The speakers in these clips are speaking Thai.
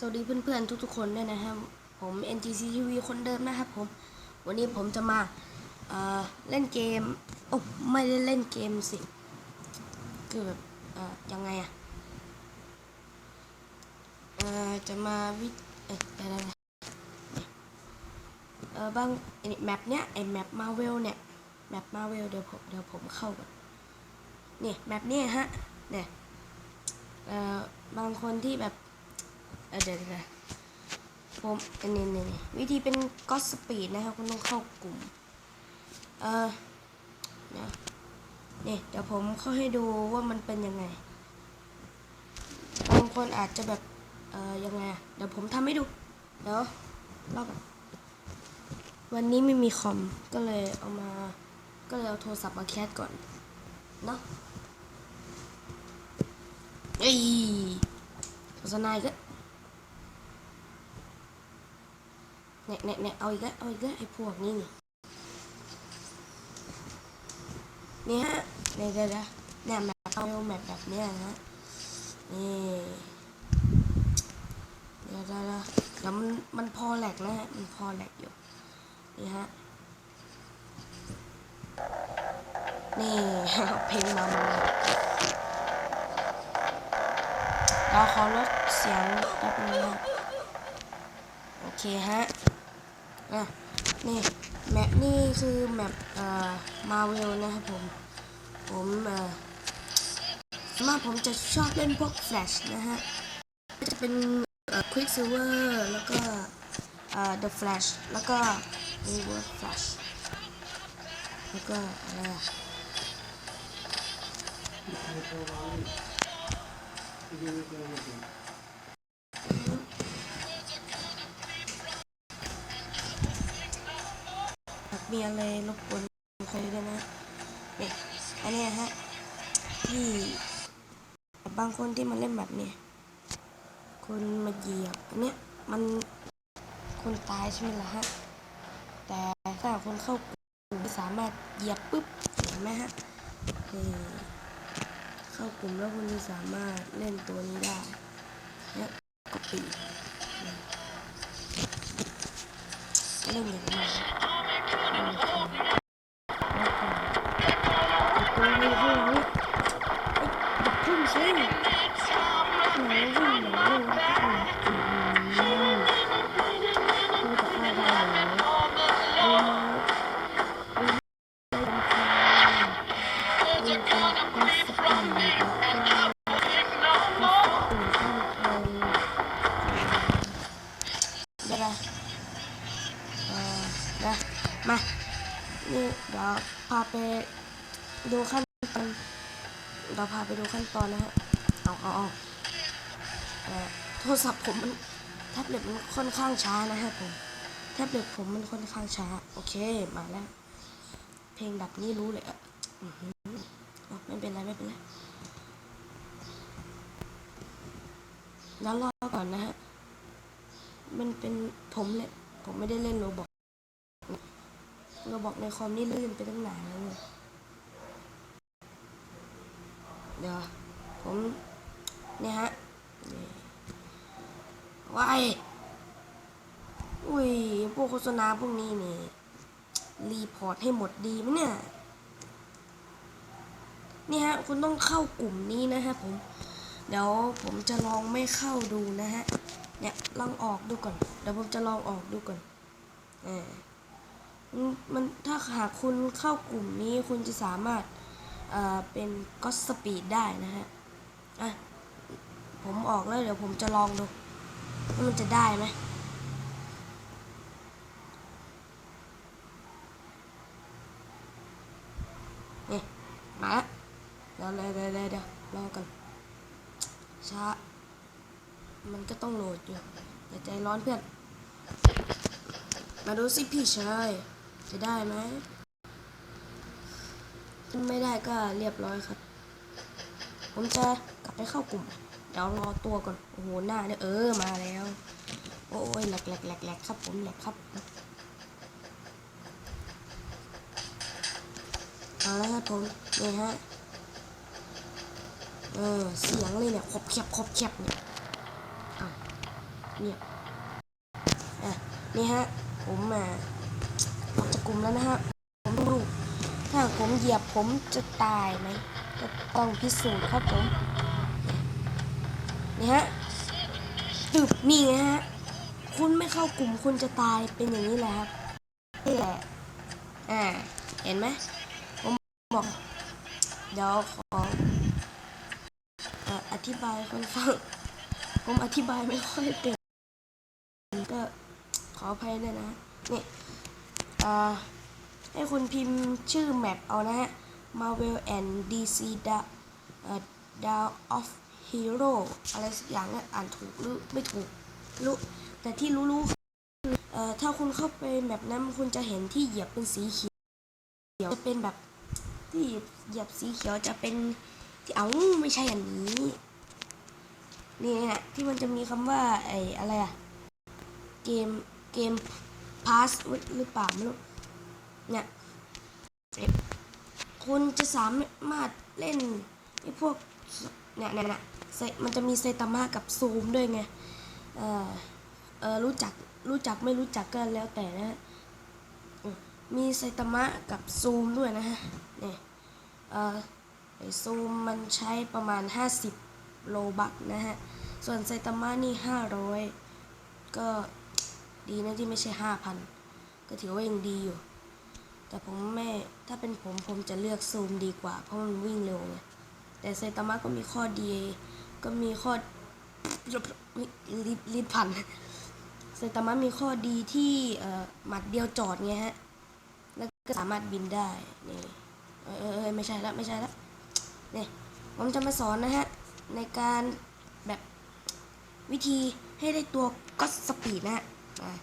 สวัสดีเพื่อนๆทุกๆคนด้วยนะครับ ผม NGC TV คนเดิมนะครับผม วันนี้ผมจะมาเเล่นเกม โอ้ไม่ได้เล่นเกมสิ คือแบบยังไงอะเอ่อจะมาวิเอ่ออะไรนะเออบางไอ้แมปเนี้ยไอ้แมปมาเวลเนี่ยแมปมาเวลเดี๋ยวผมเดี๋ยวผมเข้าก่อนนี่แมปเนี่ยฮะเนี่ยเออบางคนที่แบบ เดี๋ยวเดี๋ยวผมอันนี้นี่นี่วิธีเป็นก็สปีดนะครับคุณต้องเข้ากลุ่ม เออเดี๋ยวนี่เดี๋ยวผมเข้าให้ดูว่ามันเป็นยังไงบางคนอาจจะแบบ เออยังไงอะเดี๋ยวผมทำให้ดู เดี๋ยวรอบวันนี้ไม่มีคอมก็เลยเอามา ก็เลยเอาโทรศัพท์มาแคสก่อน เนาะเอ้ยโฆษณาอีกแล้ว เนี่ยเนี่ยเนี่ยเอาอีกแล้วเอาอีกแล้วไอ้พวกนี้นี่นี่ฮะเนี่ยเดี๋ยวเดี๋ยวเนี่ยแมปเอาแมปแบบเนี้ยนะนี่เดี๋ยวเดี๋ยวเดี๋ยวเดี๋ยวมันมันพอแหลกแล้วฮะมันพอแหลกอยู่นี่ฮะนี่เพลงมามาเราขอลดเสียงแป๊บนึงนะโอเคฮะ อะนี่แมปนี่คือแมปเอ่อมาเวลนะครับผม ผมเอ่อมากผมจะชอบเล่นพวกแฟลชนะฮะจะเป็นเอ่อ Quicksilver แล้วก็เอ่อ The Flash แล้วก็ Reverse Flash แล้วก็อะไรอะ มีอะไรรบกวนใครด้วยนะเนี่ยอันนี้ฮะที่บางคนที่มาเล่นแบบนี้คนมาเหยียบอันเนี้ยมันคนตายใช่ไหมล่ะฮะแต่ถ้าคนเข้ากลุ่มสามารถเหยียบปุ๊บเห็นไหมฮะเข้ากลุ่มแล้วคุณจะสามารถเล่นตัวนี้ได้เนี่ยก็ปีเล่นอย่างนี้ ตัวนี้ เดี๋ยวพาไปดูขั้นตอนเราพาไปดูขั้นตอนนะฮะเอาเอาเอาโทรศัพท์ผมมันแท็บเล็ตมันค่อนข้างช้านะฮะผมแท็บเล็ตผมมันค่อนข้างช้า โอเคมาแล้ว เพลงแบบนี้รู้เลยอะไม่เป็นไรไม่เป็นไรแล้วรอก่อนนะฮะ มันเป็นผมเลยผมไม่ได้เล่นโรบอก เราบอกในคอมนี่ลื่นไปตั้งนานแล้วเนี่ยเดี๋ยวผมเนี่ยฮะนี่ว้ายอุ้ยพวกโฆษณาพวกนี้นี่รีพอร์ตให้หมดดีไหมเนี่ยนี่ฮะคุณต้องเข้ากลุ่มนี้นะฮะผมเดี๋ยวผมจะลองไม่เข้าดูนะฮะเนี่ยลองออกดูก่อนเดี๋ยวผมจะลองออกดูก่อนเออ มันถ้าหากคุณเข้ากลุ่มนี้คุณจะสามารถเป็นก็สปีดได้นะฮะ อะ ผมออกแล้วเดี๋ยวผมจะลองดูว่ามันจะได้ไหมนี่มาแล้วเดี๋ยวเดี๋ยวเดี๋ยวเดี๋ยวรอกันช้า มันก็ต้องโหลดอยู่อย่าใจร้อนเพื่อน มาดูสิพี่ชาย จะได้ไหมถ้าไม่ได้ก็เรียบร้อยครับ ผมจะกลับไปเข้ากลุ่ม เดี๋ยวรอตัวก่อน โอ้โห หน้าเนี่ยเออ มาแล้ว โอ้ยแหลกแหลกแหลกแหลกครับผมแหลกครับ เอาละครับผมนี่ฮะ เออ เสียงเลยเนี่ยครบแคบครบแคบเนี่ยเงียบอะนี่ฮะ ผมอะออกจา กลุ่มแล้วนะฮะ ผมต้องดูถ้าผมเหยียบผมจะตายไหมก็ต้องพิสูจน์ครับผมนี่ฮะตึบนี่ไงฮะ คุณไม่เข้ากลุ่มคุณจะตายเป็นอย่างนี้แหละครับนี่แหละอ่า เห็นไหมผมบอก เดี๋ยวขออธิบายคนฟังผมอธิบายไม่ค่อยเป็นก็ขออภัยด้วยนะ นี่ ให้คุณพิมพ์ชื่อแมปเอานะฮะ Marvel and DC da เอ่อ Dawn of Hero อะไรสักอย่างเนี่ยอ่านถูกหรือไม่ถูกรู้แต่ที่รู้ๆคือเอ่อถ้าคุณเข้าไปแมปนั้นคุณจะเห็นที่เหยียบเป็นสีเขียวจะเป็นแบบที่เหยียบสีเขียวจะเป็นที่เอาไม่ใช่อันนี้ นี่ฮะที่มันจะมีคำว่าไอ้อะไรอะเกมเกม พาสหรือเปล่าไม่รู้เนี่ยคุณจะสามารถเล่นไอ้พวกเนี่ยเนี่ยเนี่ยไซมันจะมีไซตามะกับซูมด้วยไงเออเออรู้จักรู้จักไม่รู้จักก็แล้วแต่นะฮะอืมมีไซตามะกับซูมด้วยนะฮะเนี่ยเออไอซูมมันใช้ประมาณ 50 โลบักนะฮะ ส่วนไซตามะนี่ 500 ก็ ดีนะที่ไม่ใช่5,000ก็ถือว่ายังดีอยู่ แต่ผมไม่ถ้าเป็นผมผมจะเลือกซูมดีกว่า เพราะมันวิ่งเร็วไงแต่ไซตามะก็มีข้อดี ก็มีข้อลิดลิดพันไซตามะมีข้อดีที่เออหมัดเดียวจอดไงฮะ แล้วก็สามารถบินได้นี่เออเออไม่ใช่แล้วไม่ใช่แล้วนี่ผมจะมาสอนนะฮะ ในการแบบวิธีให้ได้ตัวก็สปีดนะฮะ อะ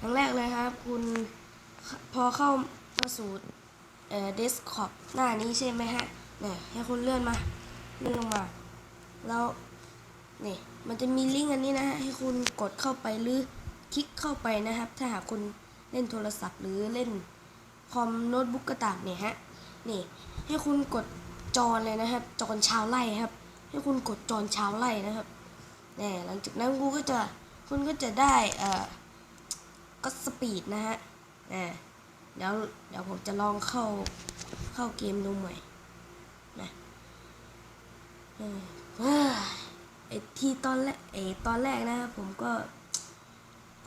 ครั้งแรกเลยครับ คุณพอเข้ามาสู่เอ่อเดสคอปหน้านี้ใช่ไหมฮะเนี่ยให้คุณเลื่อนมาเลื่อนลงมา แล้วนี่มันจะมีลิงก์อันนี้นะฮะให้คุณกดเข้าไปหรือคลิกเข้าไปนะครับ ถ้าหากคุณเล่นโทรศัพท์หรือเล่นคอมโน้ตบุ๊กก็ตามเนี่ยฮะนี่ให้คุณกดจอนเลยนะครับ จอนชาวไร่ครับ ให้คุณกดจอนชาวไร่นะครับนี่หลังจากนั้นกูก็จะ คุณก็จะได้เอ่อก็สปีดนะฮะอ่าเดี๋ยวเดี๋ยวผมจะลองเข้าเข้าเกมดูใหม่นะเออเฮ้ยไอที่ตอนแรกไอตอนแรกนะผมก็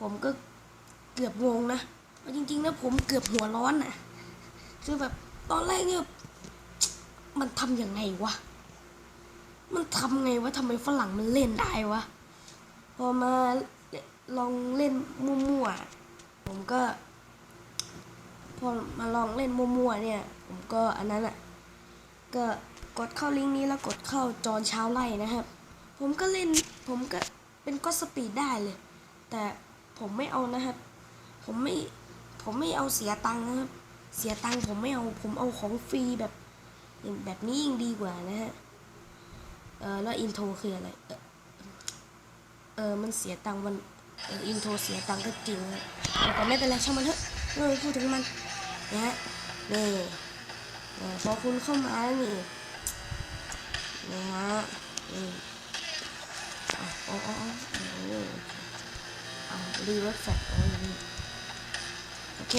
ผมก็เกือบงงนะเอาจริงๆนะผมเกือบหัวร้อนนะคือแบบตอนแรกเนี่ยมันทำยังไงวะ มันทำไงวะทำไมฝรั่งมันเล่นได้วะ พอมาลองเล่นมั่วๆผมก็ พอมาลองเล่นมั่วๆเนี่ย ผมก็อันนั้นอะก็กดเข้าลิงก์นี้แล้วกดเข้าจอนเช้าไล่นะครับ ผมก็เล่นผมก็เป็นก็สปีดได้เลย แต่ผมไม่เอานะครับ ผมไม่ผมไม่เอาเสียตังค์นะครับ เสียตังค์ผมไม่เอาผมเอาของฟรีแบบแบบนี้ยิ่งดีกว่านะฮะเออแล้วอินโทรคืออะไร เออมันเสียตังค์มันอินโทรเสียตังค์ก็จริงแต่ไม่เป็นไรช่างมันเถอะไม่ต้อพูดถึงมันนะฮะนี่เออพอคุณเข้ามาแล้วนี่นะฮะนี่อ๋ออ๋ออ๋อโอ้อ่ารีเวิร์สแฟกโอ้ยโอเค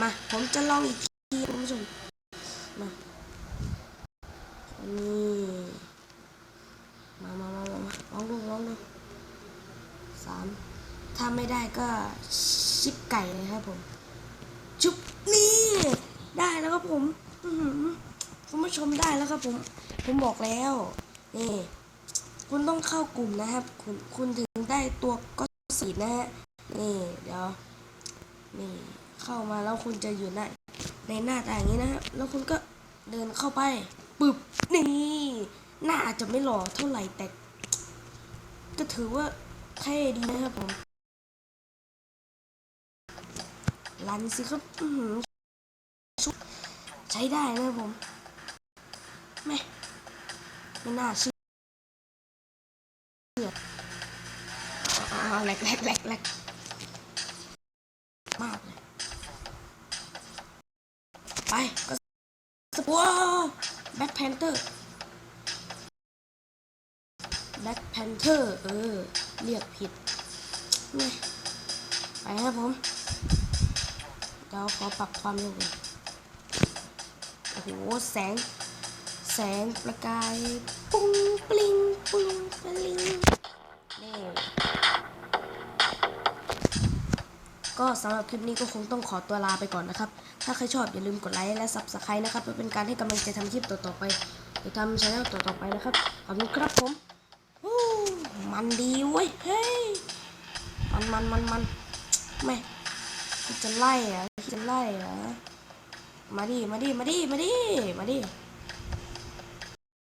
มา ผมจะลองอีกทีคุณผู้ชม มา นี่มามามามามาลองดูลองดู สามถ้าไม่ได้ก็ชิปไก่เลยครับผม จุบนี่ได้แล้วครับผมคุณผู้ชมได้แล้วครับผม ผมบอกแล้วนี่คุณต้องเข้ากลุ่มนะครับ คุณคุณถึงได้ตัวก็สีนะฮะนี่เดี๋ยวนี่เข้ามาแล้วคุณจะอยู่ในในหน้าตาอย่างนี้นะฮะแล้วคุณก็เดินเข้าไปปึบนี่หน้าอาจจะไม่หล่อเท่าไหร่แต่ก็ถือว่า เท่ดีนะครับผมลันสิครับอือหือชุดใช้ได้นะครับผม แม่ไม่น่าเชื่อ นี่ไปครับผม เดี๋ยวขอปรับความเร็วก่อนโอ้โห แสง แสงประกาย ปุ้งปลิงปุ้งปลิงนี่ก็สำหรับคลิปนี้ก็คงต้องขอตัวลาไปก่อนนะครับ ถ้าใครชอบอย่าลืมกดไลค์และ Subscribe นะครับเพื่อเป็นการให้กำลังใจทำคลิปต่อๆไปหรือทำช่องต่อๆไปนะครับ ขอบคุณครับผม มันดีเว้ย เฮ้ย มันมันมันมันไม่จะไล่อะจะไล่อะมาดิมาดิมาดิมาดิมาดิ